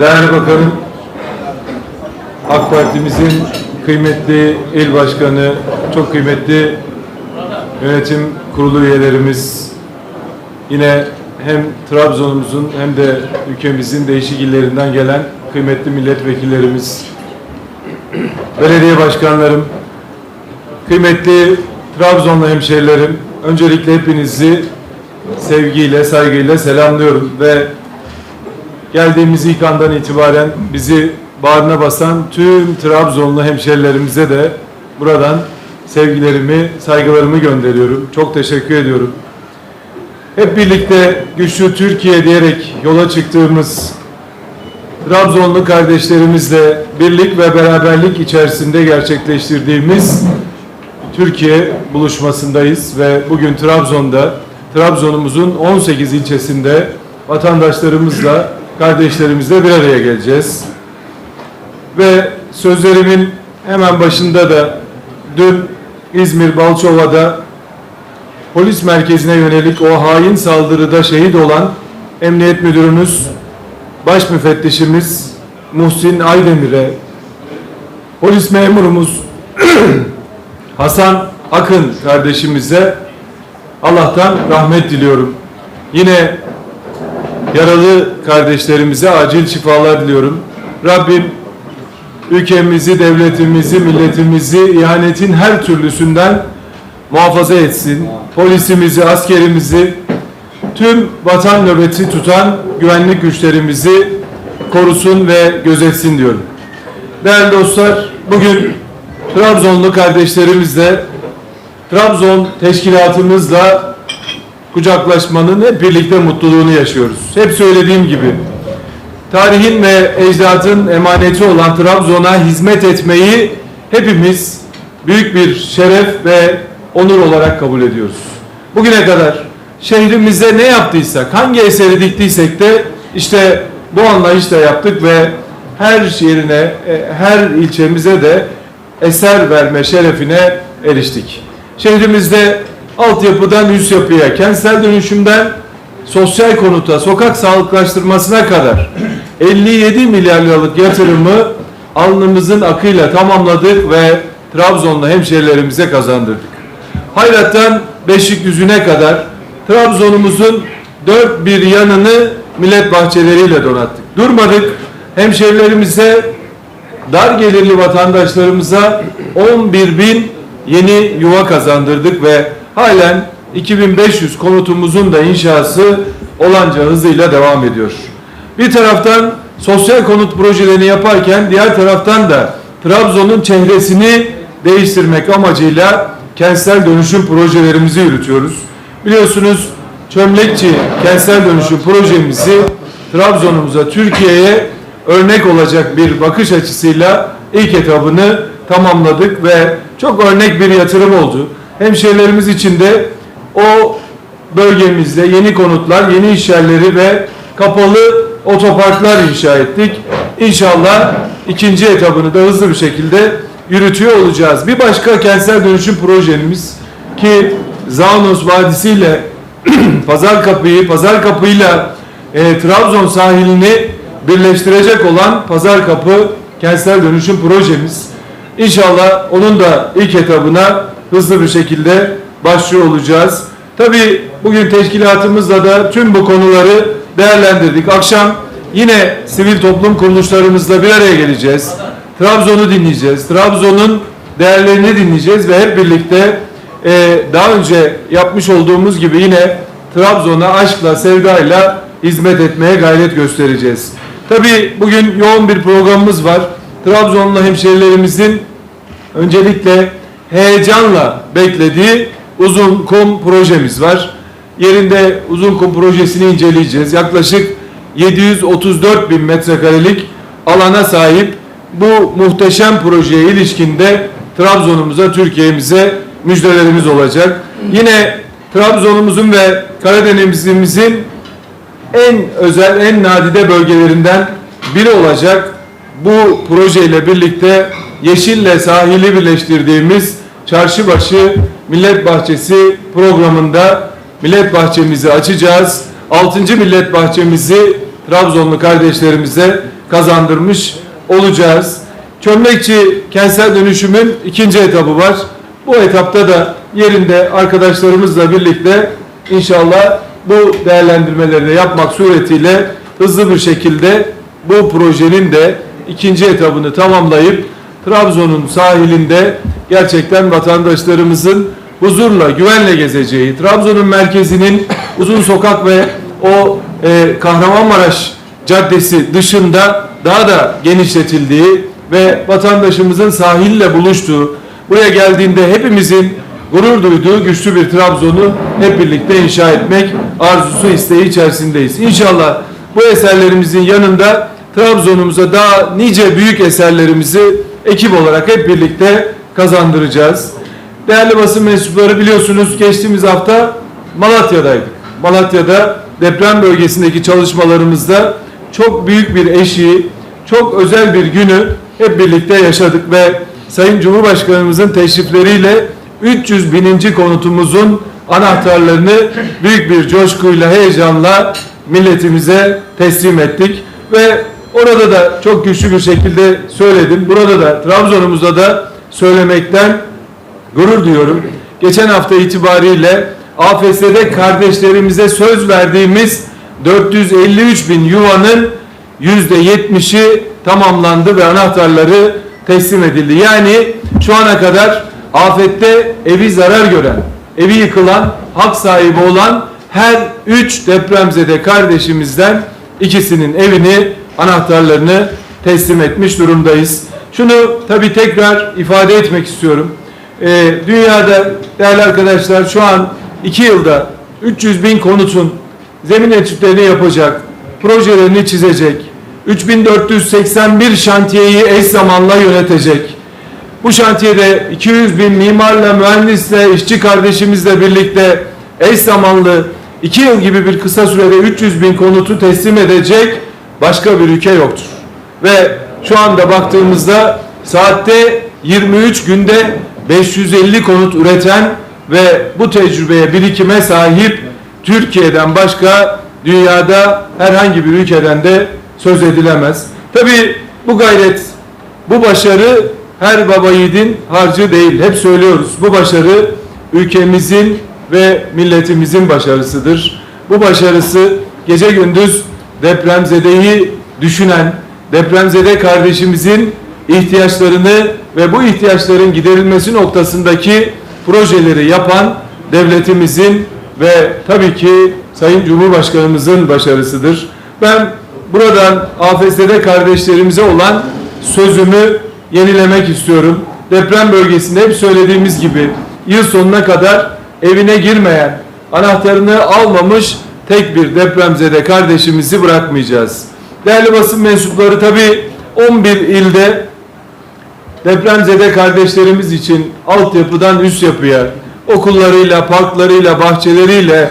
Değerli Bakanım, AK Parti'mizin kıymetli il başkanı, çok kıymetli yönetim kurulu üyelerimiz, yine hem Trabzon'umuzun hem de ülkemizin değişik illerinden gelen kıymetli milletvekillerimiz, belediye başkanlarım, kıymetli Trabzonlu hemşehrilerim, öncelikle hepinizi sevgiyle, saygıyla selamlıyorum ve geldiğimiz ilk andan itibaren bizi bağrına basan tüm Trabzonlu hemşerilerimize de buradan sevgilerimi, saygılarımı gönderiyorum. Çok teşekkür ediyorum. Hep birlikte güçlü Türkiye diyerek yola çıktığımız Trabzonlu kardeşlerimizle birlik ve beraberlik içerisinde gerçekleştirdiğimiz Türkiye buluşmasındayız ve bugün Trabzon'da Trabzon'umuzun 18 ilçesinde vatandaşlarımızla, kardeşlerimizle bir araya geleceğiz. Ve sözlerimin hemen başında da dün İzmir Balçova'da polis merkezine yönelik o hain saldırıda şehit olan Emniyet Müdürümüz, Baş Müfettişimiz Muhsin Aydemir'e, polis memurumuz Hasan Akın kardeşimize Allah'tan rahmet diliyorum. Yine yaralı kardeşlerimize acil şifalar diliyorum. Rabbim ülkemizi, devletimizi, milletimizi ihanetin her türlüsünden muhafaza etsin. Polisimizi, askerimizi, tüm vatan nöbeti tutan güvenlik güçlerimizi korusun ve gözetsin diyorum. Değerli dostlar, bugün Trabzonlu kardeşlerimizle Trabzon teşkilatımızla kucaklaşmanın hep birlikte mutluluğunu yaşıyoruz. Hep söylediğim gibi tarihin ve ecdadın emaneti olan Trabzon'a hizmet etmeyi hepimiz büyük bir şeref ve onur olarak kabul ediyoruz. Bugüne kadar şehrimize ne yaptıysak, hangi eseri diktiysek de işte bu anlayışla yaptık ve her yerine, e, her ilçemize de eser verme şerefine eriştik. Şehrimizde altyapıdan üst yapıya, kentsel dönüşümden sosyal konuta, sokak sağlıklaştırmasına kadar 57 milyar liralık yatırımı alnımızın akıyla tamamladık ve Trabzonlu hemşehrilerimize kazandırdık. Hayrattan Beşikdüzü'ne kadar Trabzon'umuzun dört bir yanını millet bahçeleriyle donattık. Durmadık. Hemşehrilerimize dar gelirli vatandaşlarımıza 11 bin yeni yuva kazandırdık ve halen 2500 konutumuzun da inşası olanca hızıyla devam ediyor. Bir taraftan sosyal konut projelerini yaparken diğer taraftan da Trabzon'un çehresini değiştirmek amacıyla kentsel dönüşüm projelerimizi yürütüyoruz. Biliyorsunuz Çömlekçi kentsel dönüşüm projemizi Trabzon'umuza, Türkiye'ye örnek olacak bir bakış açısıyla ilk etabını tamamladık ve çok örnek bir yatırım oldu. Hemşehrilerimiz için de o bölgemizde yeni konutlar, yeni iş yerleri ve kapalı otoparklar inşa ettik. İnşallah ikinci etabını da hızlı bir şekilde yürütüyor olacağız. Bir başka kentsel dönüşüm projemiz ki Zaunos Vadisi ile Pazar Kapı'yı, Pazar Kapı'yla e, Trabzon sahilini birleştirecek olan Pazar Kapı kentsel dönüşüm projemiz. İnşallah onun da ilk etabına hızlı bir şekilde başlıyor olacağız. Tabii bugün teşkilatımızla da tüm bu konuları değerlendirdik. Akşam yine sivil toplum kuruluşlarımızla bir araya geleceğiz. Trabzon'u dinleyeceğiz. Trabzon'un değerlerini dinleyeceğiz ve hep birlikte e, daha önce yapmış olduğumuz gibi yine Trabzon'a aşkla, sevdayla hizmet etmeye gayret göstereceğiz. Tabii bugün yoğun bir programımız var. Trabzonlu hemşehrilerimizin öncelikle heyecanla beklediği uzun kum projemiz var. Yerinde uzun kum projesini inceleyeceğiz. Yaklaşık 734 bin metrekarelik alana sahip bu muhteşem projeye ilişkinde Trabzon'umuza, Türkiye'mize müjdelerimiz olacak. Yine Trabzon'umuzun ve Karadeniz'imizin en özel, en nadide bölgelerinden biri olacak bu projeyle birlikte yeşille sahili birleştirdiğimiz Çarşıbaşı Millet Bahçesi programında Millet Bahçemizi açacağız. 6. Millet Bahçemizi Trabzonlu kardeşlerimize kazandırmış olacağız. Çömlekçi kentsel dönüşümün ikinci etabı var. Bu etapta da yerinde arkadaşlarımızla birlikte inşallah bu değerlendirmeleri de yapmak suretiyle hızlı bir şekilde bu projenin de ikinci etabını tamamlayıp Trabzon'un sahilinde gerçekten vatandaşlarımızın huzurla, güvenle gezeceği, Trabzon'un merkezinin uzun sokak ve o e, Kahramanmaraş Caddesi dışında daha da genişletildiği ve vatandaşımızın sahille buluştuğu, buraya geldiğinde hepimizin gurur duyduğu güçlü bir Trabzon'u hep birlikte inşa etmek arzusu isteği içerisindeyiz. İnşallah bu eserlerimizin yanında Trabzon'umuza daha nice büyük eserlerimizi ekip olarak hep birlikte kazandıracağız. Değerli basın mensupları biliyorsunuz geçtiğimiz hafta Malatya'daydık. Malatya'da deprem bölgesindeki çalışmalarımızda çok büyük bir eşiği, çok özel bir günü hep birlikte yaşadık ve Sayın Cumhurbaşkanımızın teşrifleriyle 300 bininci konutumuzun anahtarlarını büyük bir coşkuyla, heyecanla milletimize teslim ettik ve orada da çok güçlü bir şekilde söyledim. Burada da Trabzon'umuzda da söylemekten gurur duyuyorum. Geçen hafta itibariyle AFS'de kardeşlerimize söz verdiğimiz 453 bin yuvanın yüzde 70'i tamamlandı ve anahtarları teslim edildi. Yani şu ana kadar afette evi zarar gören, evi yıkılan, hak sahibi olan her üç depremzede kardeşimizden ikisinin evini, anahtarlarını teslim etmiş durumdayız. Şunu tabii tekrar ifade etmek istiyorum. Ee, dünyada değerli arkadaşlar şu an iki yılda 300 bin konutun zemin etütlerini yapacak, projelerini çizecek, 3481 şantiyeyi eş zamanla yönetecek. Bu şantiyede 200 bin mimarla, mühendisle, işçi kardeşimizle birlikte eş zamanlı 2 yıl gibi bir kısa sürede 300 bin konutu teslim edecek başka bir ülke yoktur. Ve şu anda baktığımızda saatte 23 günde 550 konut üreten ve bu tecrübeye, birikime sahip Türkiye'den başka dünyada herhangi bir ülkeden de söz edilemez. Tabii bu gayret, bu başarı her baba yiğidin harcı değil. Hep söylüyoruz. Bu başarı ülkemizin ve milletimizin başarısıdır. Bu başarısı gece gündüz depremzedeyi düşünen, depremzede kardeşimizin ihtiyaçlarını ve bu ihtiyaçların giderilmesi noktasındaki projeleri yapan devletimizin ve tabii ki Sayın Cumhurbaşkanımızın başarısıdır. Ben buradan AFS'de kardeşlerimize olan sözümü yenilemek istiyorum. Deprem bölgesinde hep söylediğimiz gibi yıl sonuna kadar evine girmeyen, anahtarını almamış tek bir depremzede kardeşimizi bırakmayacağız. Değerli basın mensupları tabii 11 ilde depremzede kardeşlerimiz için altyapıdan üst yapıya, okullarıyla, parklarıyla, bahçeleriyle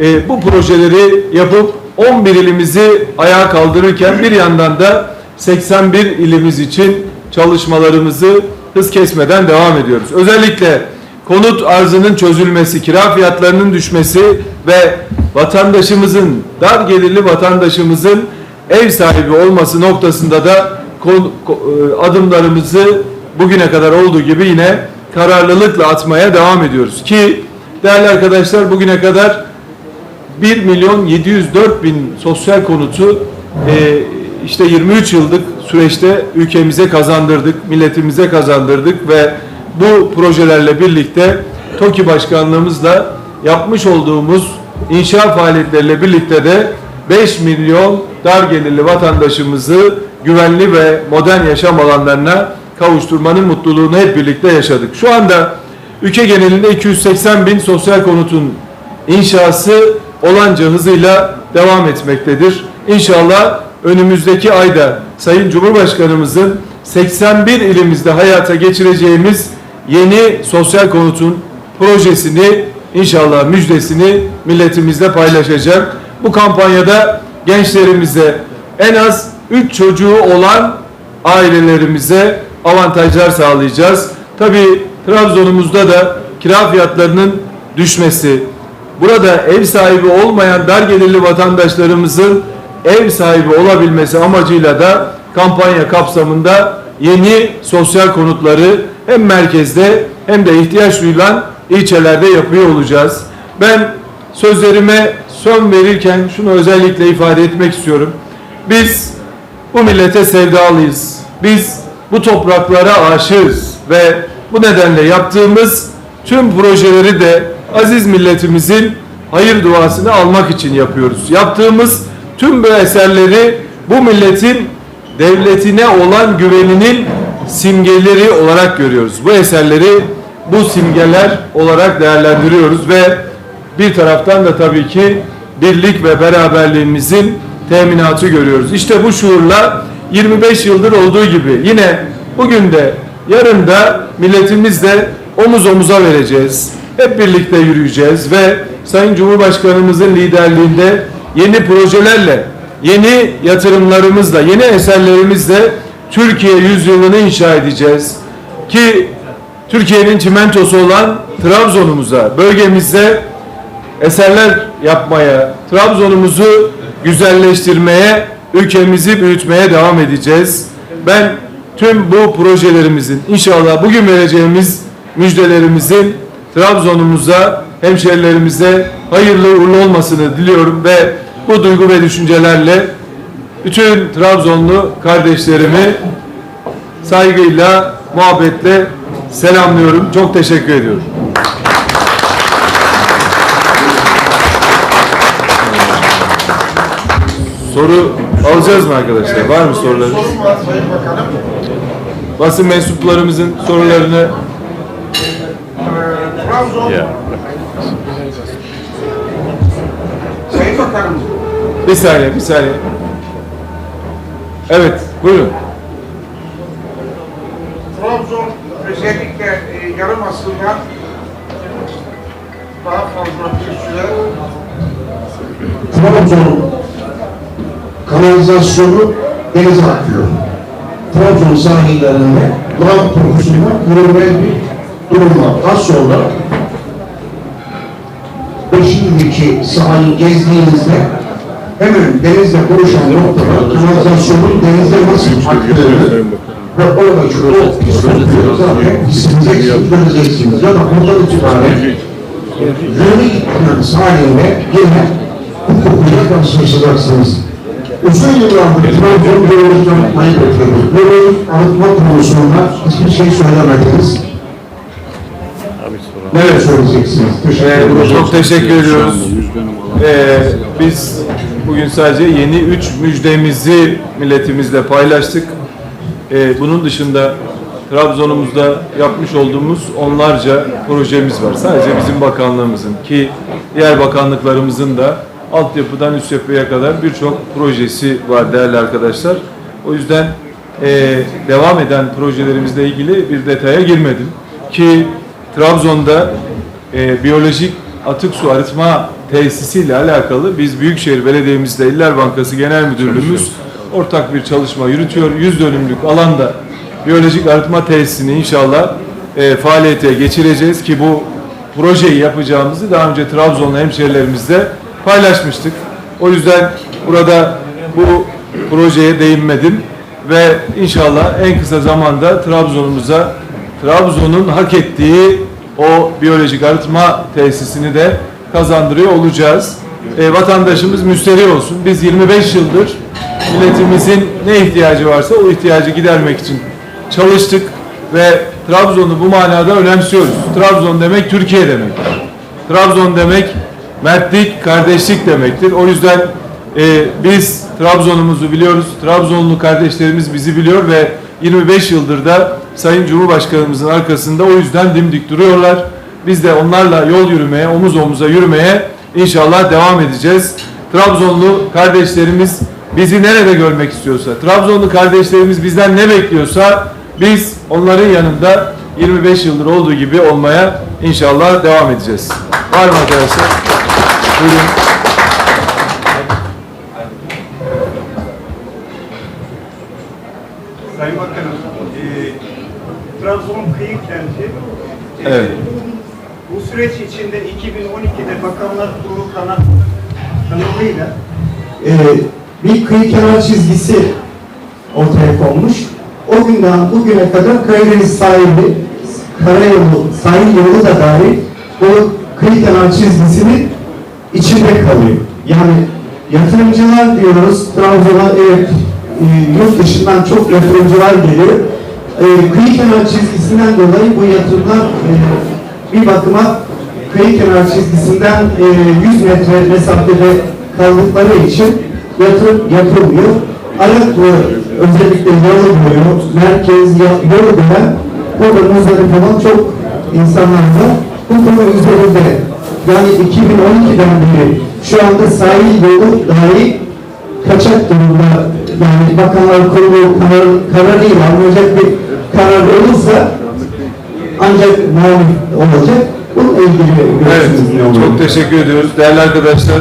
e, bu projeleri yapıp 11 ilimizi ayağa kaldırırken bir yandan da 81 ilimiz için çalışmalarımızı hız kesmeden devam ediyoruz. Özellikle konut arzının çözülmesi, kira fiyatlarının düşmesi ve vatandaşımızın, dar gelirli vatandaşımızın ev sahibi olması noktasında da e, adımlarımızı bugüne kadar olduğu gibi yine kararlılıkla atmaya devam ediyoruz. Ki değerli arkadaşlar bugüne kadar 1 milyon 704 bin sosyal konutu e, işte 23 yıllık süreçte ülkemize kazandırdık, milletimize kazandırdık ve bu projelerle birlikte TOKİ Başkanlığımızla yapmış olduğumuz inşaat faaliyetleriyle birlikte de 5 milyon dar gelirli vatandaşımızı güvenli ve modern yaşam alanlarına kavuşturmanın mutluluğunu hep birlikte yaşadık. Şu anda ülke genelinde 280 bin sosyal konutun inşası olanca hızıyla devam etmektedir. İnşallah önümüzdeki ayda Sayın Cumhurbaşkanımızın 81 ilimizde hayata geçireceğimiz yeni sosyal konutun projesini inşallah müjdesini milletimizle paylaşacak. Bu kampanyada gençlerimize en az 3 çocuğu olan ailelerimize avantajlar sağlayacağız. Tabii Trabzon'umuzda da kira fiyatlarının düşmesi, burada ev sahibi olmayan dar gelirli vatandaşlarımızın ev sahibi olabilmesi amacıyla da kampanya kapsamında yeni sosyal konutları hem merkezde hem de ihtiyaç duyulan ilçelerde yapıyor olacağız. Ben sözlerime son verirken şunu özellikle ifade etmek istiyorum. Biz bu millete sevdalıyız. Biz bu topraklara aşığız ve bu nedenle yaptığımız tüm projeleri de aziz milletimizin hayır duasını almak için yapıyoruz. Yaptığımız tüm bu eserleri bu milletin devletine olan güveninin simgeleri olarak görüyoruz. Bu eserleri bu simgeler olarak değerlendiriyoruz ve bir taraftan da tabii ki birlik ve beraberliğimizin teminatı görüyoruz. İşte bu şuurla 25 yıldır olduğu gibi yine bugün de yarın da milletimizle omuz omuza vereceğiz. Hep birlikte yürüyeceğiz ve Sayın Cumhurbaşkanımızın liderliğinde yeni projelerle, yeni yatırımlarımızla, yeni eserlerimizle Türkiye yüzyılını inşa edeceğiz. Ki Türkiye'nin çimentosu olan Trabzon'umuza, bölgemizde eserler yapmaya, Trabzon'umuzu güzelleştirmeye, ülkemizi büyütmeye devam edeceğiz. Ben tüm bu projelerimizin inşallah bugün vereceğimiz müjdelerimizin Trabzon'umuza, hemşerilerimize hayırlı uğurlu olmasını diliyorum ve bu duygu ve düşüncelerle bütün Trabzonlu kardeşlerimi saygıyla, muhabbetle selamlıyorum. Çok teşekkür ediyorum. Soru alacağız mı arkadaşlar? Var mı sorularınız? Sorun var Sayın Bakanım. Basın mensuplarımızın sorularını Trabzon... Sayın Bakanım, bir saniye, bir saniye. Evet, buyurun. Trabzon özellikle e, yarım asırdan daha fazla bir süre Trabzon kanalizasyonu denize akıyor. Trabzon sahillerinde doğal kokusunda görülmez bir durum var. Az sonra Beşiğindeki sahayı gezdiğinizde hemen denizle konuşan noktada kanalizasyonun denize nasıl aktığını ve oradaki o pis kokuyu zaten hissedeceksiniz, göreceksiniz. Ya da buradan itibaren yönü gitmeniz halinde yine bu kokuya karşılaşacaksınız. Uzun yıllardır Trabzon bölümünü tanıtmayı bekliyoruz. Bölümün arıtma konusunda hiçbir şey söylemediniz. Neler söyleyeceksiniz? Ee, çok teşekkür ediyoruz. Ee, biz bugün sadece yeni üç müjdemizi milletimizle paylaştık. Ee, bunun dışında Trabzon'umuzda yapmış olduğumuz onlarca projemiz var. Sadece bizim bakanlığımızın ki diğer bakanlıklarımızın da altyapıdan üst yapıya kadar birçok projesi var değerli arkadaşlar. O yüzden e, devam eden projelerimizle ilgili bir detaya girmedim. Ki Trabzon'da e, biyolojik atık su arıtma tesisiyle alakalı biz Büyükşehir Belediye'mizde İller Bankası Genel Müdürlüğümüz ortak bir çalışma yürütüyor. 100 dönümlük alanda biyolojik arıtma tesisini inşallah e, faaliyete geçireceğiz ki bu projeyi yapacağımızı daha önce Trabzonlu hemşehrilerimizle paylaşmıştık. O yüzden burada bu projeye değinmedim ve inşallah en kısa zamanda Trabzon'umuza Trabzon'un hak ettiği o biyolojik arıtma tesisini de kazandırıyor olacağız. E, vatandaşımız müsterih olsun. Biz 25 yıldır milletimizin ne ihtiyacı varsa o ihtiyacı gidermek için çalıştık ve Trabzon'u bu manada önemsiyoruz. Trabzon demek Türkiye demek. Trabzon demek mertlik, kardeşlik demektir. O yüzden e, biz Trabzon'umuzu biliyoruz. Trabzonlu kardeşlerimiz bizi biliyor ve 25 yıldır da Sayın Cumhurbaşkanımızın arkasında o yüzden dimdik duruyorlar. Biz de onlarla yol yürümeye, omuz omuza yürümeye inşallah devam edeceğiz. Trabzonlu kardeşlerimiz bizi nerede görmek istiyorsa, Trabzonlu kardeşlerimiz bizden ne bekliyorsa biz onların yanında 25 yıldır olduğu gibi olmaya inşallah devam edeceğiz. Var mı arkadaşlar? Buyurun. Sayın Bakanım, e, Trabzon kıyı kenti e, Evet. Bu süreç içinde 2012'de Bakanlar Kurulu kanalıyla Ee, bir kıyı kenar çizgisi ortaya konmuş. O günden bugüne kadar Karadeniz sahili, karayolu, sahil yolu da dahil o kıyı kenar çizgisinin içinde kalıyor. Yani yatırımcılar diyoruz, Trabzon'a evet e, yurt dışından çok yatırımcılar geliyor. E, kıyı kenar çizgisinden dolayı bu yatırımlar e, bir bakıma kıyı kenar çizgisinden e, 100 metre mesafede kaldıkları için yatırım yapılmıyor. Ayaklı özellikle yolu boyu, merkez, yolu dönen burada muzdarip olan çok insanlar var. Bu konu üzerinde yani 2012'den beri şu anda sahil yolu dahi kaçak durumda yani bakanlar kurulu karar, kararıyla alınacak bir karar olursa ancak muhalif olacak. Bununla ilgili Evet, çok teşekkür ediyoruz. Değerli arkadaşlar,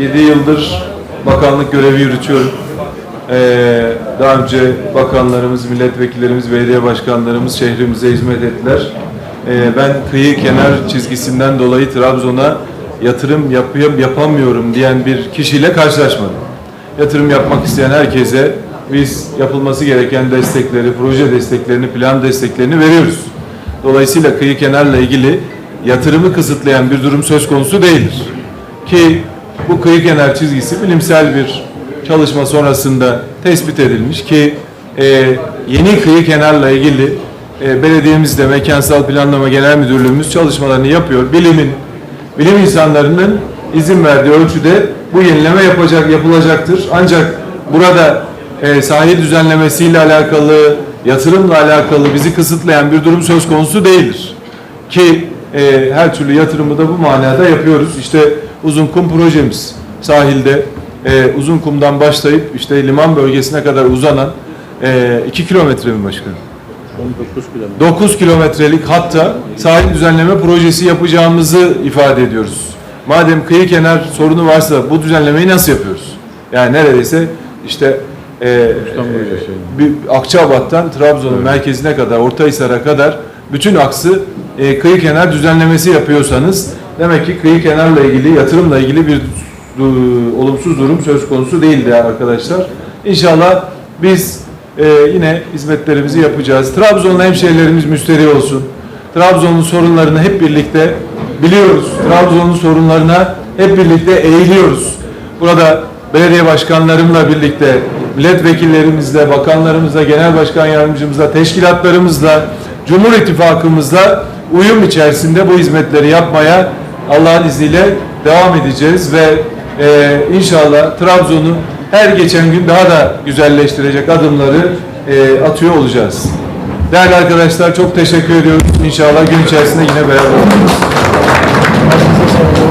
7 yıldır bakanlık görevi yürütüyorum. Eee, daha önce bakanlarımız, milletvekillerimiz, belediye başkanlarımız şehrimize hizmet ettiler. Eee, ben kıyı kenar çizgisinden dolayı Trabzon'a yatırım yapıyorum, yapamıyorum diyen bir kişiyle karşılaşmadım. Yatırım yapmak isteyen herkese biz yapılması gereken destekleri, proje desteklerini, plan desteklerini veriyoruz. Dolayısıyla kıyı kenarla ilgili yatırımı kısıtlayan bir durum söz konusu değildir. Ki bu kıyı kenar çizgisi bilimsel bir çalışma sonrasında tespit edilmiş ki e, yeni kıyı kenarla ilgili e, belediyemizde Mekansal Planlama Genel Müdürlüğümüz çalışmalarını yapıyor. Bilimin, bilim insanlarının izin verdiği ölçüde bu yenileme yapacak, yapılacaktır. Ancak burada e, sahil düzenlemesiyle alakalı, yatırımla alakalı bizi kısıtlayan bir durum söz konusu değildir. Ki e, her türlü yatırımı da bu manada yapıyoruz. İşte uzun kum projemiz sahilde e, uzun kumdan başlayıp işte liman bölgesine kadar uzanan 2 kilometre mi başkanım? 9 kilometrelik hatta sahil düzenleme projesi yapacağımızı ifade ediyoruz. Madem kıyı kenar sorunu varsa bu düzenlemeyi nasıl yapıyoruz? Yani neredeyse işte e, e, bir Akçabat'tan Trabzon'un merkezine kadar, Ortahisar'a kadar bütün aksı e, kıyı kenar düzenlemesi yapıyorsanız demek ki kıyı kenarla ilgili, yatırımla ilgili bir olumsuz durum söz konusu değildi arkadaşlar. İnşallah biz e, yine hizmetlerimizi yapacağız. Trabzon'la hemşehrilerimiz müşteri olsun. Trabzon'un sorunlarını hep birlikte biliyoruz. Trabzon'un sorunlarına hep birlikte eğiliyoruz. Burada belediye başkanlarımla birlikte, milletvekillerimizle, bakanlarımızla, genel başkan yardımcımızla, teşkilatlarımızla, Cumhur İttifakımızla uyum içerisinde bu hizmetleri yapmaya Allah'ın izniyle devam edeceğiz ve e, inşallah Trabzon'u her geçen gün daha da güzelleştirecek adımları e, atıyor olacağız. Değerli arkadaşlar çok teşekkür ediyoruz. İnşallah gün içerisinde yine beraber olacağız.